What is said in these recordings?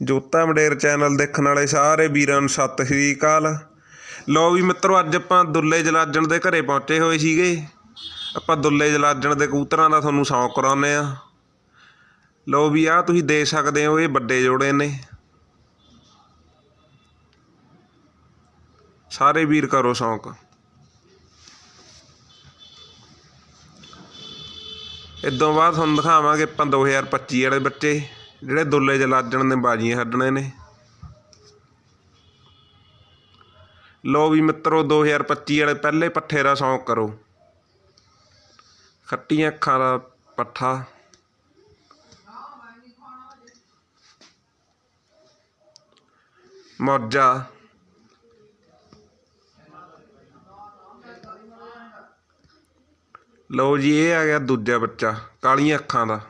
ਜੋਤਾ Mander channel ਦੇਖਣ ਵਾਲੇ ਸਾਰੇ ਵੀਰਾਂ ਨੂੰ ਸਤਿ ਸ੍ਰੀ ਅਕਾਲ। ਲੋ ਵੀ ਮਿੱਤਰੋ, ਅੱਜ ਆਪਾਂ ਦੁੱਲੇ ਜਲਾਜਣ ਦੇ ਘਰੇ ਪਹੁੰਚੇ ਹੋਏ ਸੀਗੇ। ਆਪਾਂ ਦੁੱਲੇ ਜਲਾਜਣ ਦੇ ਕਬੂਤਰਾਂ ਦਾ ਤੁਹਾਨੂੰ ਸ਼ੌਂਕ ਕਰਾਉਂਦੇ ਆ ਲੋ ਵੀ ਆ ਤੁਸੀਂ ਦੇਖ ਸਕਦੇ ਹੋ, ਇਹ ਵੱਡੇ ਜੋੜੇ ਨੇ। ਸਾਰੇ ਵੀਰ ਕਰੋ ਸ਼ੌਂਕ। ਇਦੋਂ ਬਾਅਦ ਤੁਹਾਨੂੰ ਦਿਖਾਵਾਂਗੇ ਆਪਾਂ 2025 ਵਾਲੇ ਬੱਚੇ। ਜਿਹੜੇ ਦੁੱਲੇ ਚ ਲੱਜਣ ਨੇ, ਬਾਜੀਆਂ ਛੱਡਣੇ ਨੇ। ਲੋ ਵੀ ਮਿੱਤਰੋ 2025 ਵਾਲੇ ਪਹਿਲੇ ਪੱਠੇ ਦਾ ਸ਼ੌਂਕ ਕਰੋ। ਖੱਟੀਆਂ ਅੱਖਾਂ ਦਾ ਪੱਠਾ। ਮੌਜਾ। ਲਓ ਜੀ, ਇਹ ਆ ਗਿਆ ਦੂਜਾ ਬੱਚਾ, ਕਾਲੀਆਂ ਅੱਖਾਂ ਦਾ।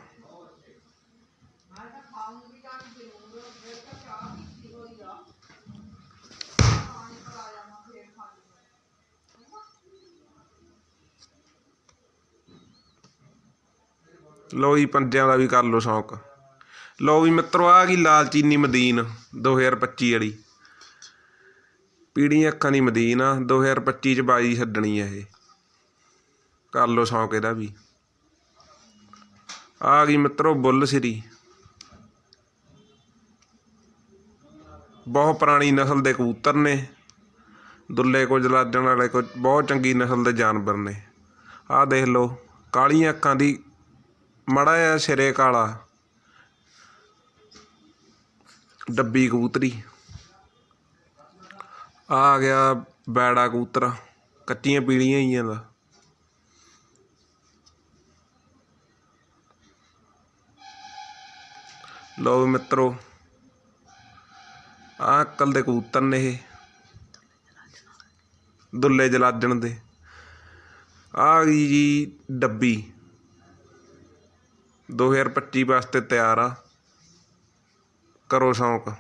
ਲਓ ਜੀ ਪੰਜਾਂ ਦਾ ਵੀ ਕਰ ਲਓ ਸ਼ੌਂਕ। ਲਓ ਵੀ ਮਿੱਤਰੋ ਆ ਗਈ ਲਾਲ ਚੀਨੀ ਮਦੀਨ 2025 ਵਾਲੀ। ਪੀੜੀਆਂ ਅੱਖਾਂ ਦੀ ਮਦੀਨ ਆ 2025 ਚ ਬਾਜੀ ਛੱਡਣੀ ਆ ਇਹ। ਕਰ ਲਓ ਸ਼ੌਂਕ ਇਹਦਾ ਵੀ। ਆ ਗਈ ਮਿੱਤਰੋ, ਬੁੱਲ ਸਰੀ। ਬਹੁਤ ਪੁਰਾਣੀ ਨਸਲ ਦੇ ਕਬੂਤਰ ਨੇ। ਦੁੱਲੇ ਕੋ ਜਲਾਜਣ ਵਾਲੇ ਕੋ ਬਹੁਤ ਚੰਗੀ ਨਸਲ ਦੇ ਜਾਨਵਰ ਨੇ। ਆਹ ਦੇਖ ਲਓ, ਕਾਲੀਆਂ ਅੱਖਾਂ ਦੀ ਮੜਾ ਜਿਹਾ ਸਿਰੇ ਕਾਲਾ। ਡੱਬੀ ਕਬੂਤਰੀ। ਆ ਗਿਆ ਬੈੜਾ ਕਬੂਤਰ। ਕੱਚੀਆਂ ਪੀੜੀਆਂ ਹੀ ਦਾ ਲਓ ਮਿੱਤਰੋ ਆ ਅਕਲ ਦੇ ਕਬੂਤਰ ਨੇ ਇਹ। ਦੁੱਲੇ ਜਲਾਜਣ ਦੇ। ਆ ਗਈ ਜੀ ਡੱਬੀ। 2025 ਵਾਸਤੇ ਤਿਆਰ ਆ। ਕਰੋ ਸ਼ੌਂਕ।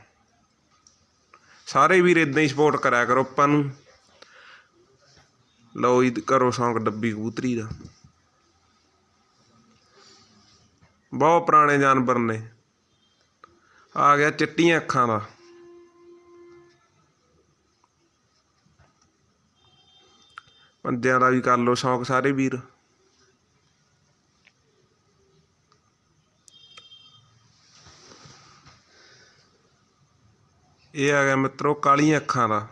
ਸਾਰੇ ਵੀਰ ਇਦਾਂ ਹੀ ਸਪੋਰਟ ਕਰਿਆ ਕਰੋ ਆਪਾਂ ਨੂੰ। ਲਓ ਜੀ ਕਰੋ ਸ਼ੌਂਕ ਡੱਬੀ ਕਬੂਤਰੀ ਦਾ। ਬਹੁਤ ਪੁਰਾਣੇ ਜਾਨਵਰ ਨੇ। ਆ ਗਿਆ ਚਿੱਟੀਆਂ ਅੱਖਾਂ ਦਾ। ਬੰਦਿਆਂ ਦਾ ਵੀ ਕਰ ਲਓ ਸ਼ੌਂਕ ਸਾਰੇ ਵੀਰ। ਇਹ ਆ ਗਿਆ ਮਿੱਤਰੋ ਕਾਲੀਆਂ ਅੱਖਾਂ ਦਾ।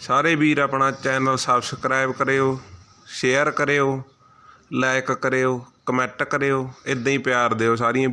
ਸਾਰੇ ਵੀਰ ਆਪਣਾ ਚੈਨਲ ਸਬਸਕ੍ਰਾਈਬ ਕਰਿਓ ਸ਼ੇਅਰ ਕਰਿਓ ਲਾਈਕ ਕਰਿਓ ਕਮੈਂਟ ਕਰਿਓ ਇਦਾਂ ਹੀ ਪਿਆਰ ਦਿਓ ਸਾਰੀਆਂ